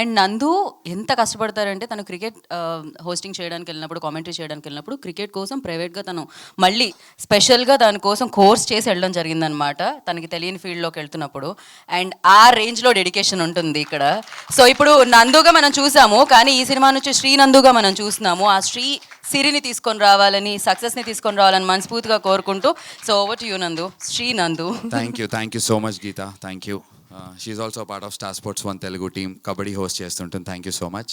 And నందు ఎంత కష్టపడతారంటే తను క్రికెట్ హోస్టింగ్ చేయడానికి వెళ్ళినప్పుడు కామెంటరీ చేయడానికి వెళ్ళినప్పుడు క్రికెట్ కోసం ప్రైవేట్గా తను మళ్ళీ స్పెషల్గా దానికోసం కోర్స్ చేసి వెళ్ళడం జరిగిందనమాట తనకి తెలియని ఫీల్డ్లోకి వెళ్తున్నప్పుడు. అండ్ ఆ రేంజ్లో డెడికేషన్ ఉంటుంది ఇక్కడ. సో ఇప్పుడు నందుగా మనం చూసాము కానీ ఈ సినిమా నుంచి శ్రీ నందుగా మనం చూస్తున్నాము. ఆ శ్రీ సిరిని తీసుకొని రావాలని సక్సెస్ని తీసుకొని రావాలని మనస్ఫూర్తిగా కోరుకుంటూ. So over to you Nandu. Shri Nandu. Thank you thank you so much Geeta thank you she also part of Star Sports one Telugu team kabaddi host చేస్తుంటుంది. Thank you so much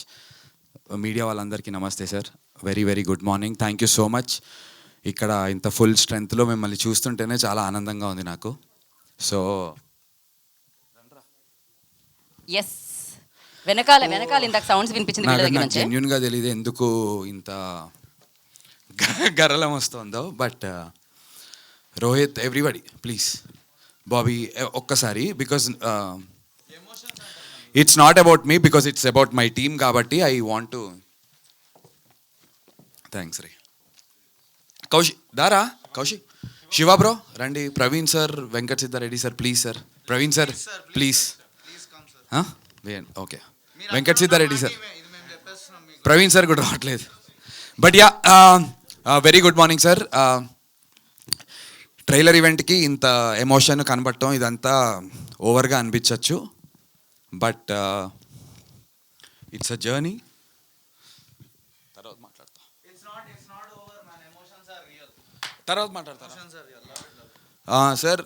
media వాళ్ళందరికీ నమస్తే sir very very good morning thank you so much ఇక్కడ ఇంత full స్ట్రెంగ్త్లో మిమ్మల్ని చూస్తుంటేనే చాలా ఆనందంగా ఉంది నాకు. సో ఎస్ వెనకాల వెనకాల ఇందాక సౌండ్స్ వినిపించింది జెన్యున్గా తెలియదు ఎందుకు ఇంత గ- గరళం వస్తుందో but Rohit everybody please Bobby ఒక్కసారి because it's not about me because it's about my team కాబట్టి ఐ వాంట్ టు థ్యాంక్స్ రే. కౌశిక్ దారా కౌశిక్ శివ బ్రో రండి. Praveen sir Venkat Siddhareddy sir please sir Praveen sir please okay Venkat Siddhareddy sir Praveen sir కూడా రావట్లేదు. But yeah very good morning sir trailer ఈవెంట్కి ఇంత emotion కనబడటం ఇదంతా ఓవర్గా అనిపించవచ్చు బట్ ఇట్స్ అ జర్నీ. తర్వాత మాట్లాడతా. తర్వాత మాట్లాడతారా sir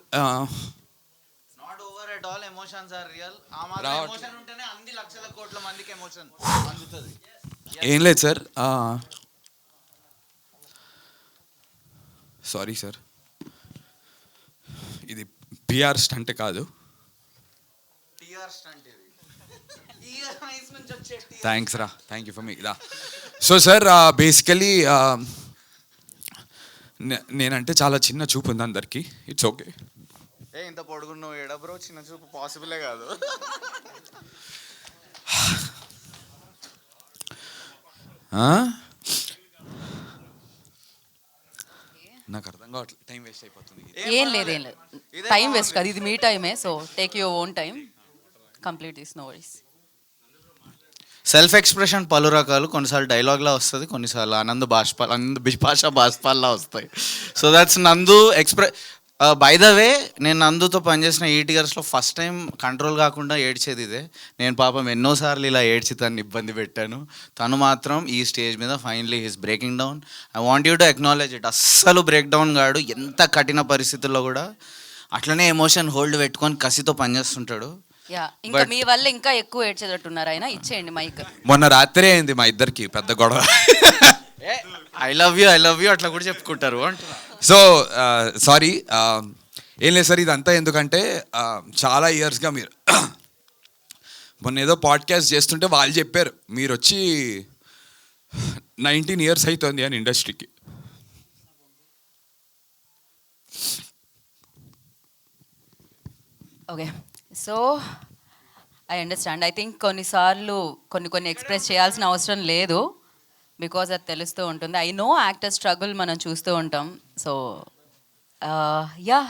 not over at all emotions are real ఆ మాత్రం. ఎమోషన్ ఉంటేనే అన్ని లక్షల కోట్ల మందికి ఎమోషన్ అందుతుంది. ఏం లేదు సార్. Sorry sir. ఇది పిఆర్ స్టంట్ కాదు. థ్యాంక్స్ రా. థ్యాంక్ యూ ఫర్ మీ రా సో సార్ బేసికలీ నేనంటే చాలా చిన్న చూపు ఉంది అందరికీ. ఇట్స్ ఓకే ఏ ఇంత పొడుగు నువ్వు ఏడ బ్రో చిన్న చూపు పాసిబులే కాదు. నాకు అర్థం కావట్లేదు టైం వేస్ట్ అయిపోతుంది. ఏం లేదు ఏం లేదు. టైం వేస్ట్ కాదు. ఇది మీ టైమే so take your own time. Complete this no worries self expression పలు రకాలు కొన్నిసార్లు డైలాగ్లా వస్తుంది కొన్నిసార్లు ఆనంద్ బాష్పాల్ ఆనంద్ బిపాషా బాష్పాల్లా వస్తాయి. సో దట్స్ నందు ఎక్స్ప్రె బై ద వే నేను నందుతో పనిచేసిన ఎయిట్ ఇయర్స్లో ఫస్ట్ టైం కంట్రోల్ కాకుండా ఏడ్చేది ఇదే. నేను పాపం ఎన్నోసార్లు ఇలా ఏడ్చి తను ఇబ్బంది పెట్టాను. తను మాత్రం ఈ స్టేజ్ మీద finally his breaking down I want you to acknowledge it అస్సలు బ్రేక్ డౌన్ కాడు. ఎంత కఠిన పరిస్థితుల్లో కూడా అట్లనే ఎమోషన్ హోల్డ్ పెట్టుకొని కసితో పనిచేస్తుంటాడు. యా ఇంకా మీ వల్ల ఇంకా ఎక్కువ ఏడ్చేటట్టున్నారు ఆయన. ఇచ్చేయండి మైక్ మొన్న రాత్రే అయింది మా ఇద్దరికి పెద్ద గొడవ. I love you I love you అట్లా కూడా చెప్పుకుంటారు సో సారీ ఏం లేదు సార్ ఇదంతా ఎందుకంటే uh, చాలా ఇయర్స్గా మీరు మొన్న ఏదో పాడ్కాస్ట్ చేస్తుంటే వాళ్ళు చెప్పారు మీరు వచ్చి నైన్టీన్ ఇయర్స్ అవుతుంది అని ఇండస్ట్రీకి okay so I understand I think కొన్నిసార్లు కొన్ని కొన్ని ఎక్స్ప్రెస్ చేయాల్సిన అవసరం లేదు. బికాజ్ అది తెలుస్తూ ఉంటుంది. ఐ నో యాక్టర్ స్ట్రగుల్ మనం చూస్తూ ఉంటాం. So yeah uh,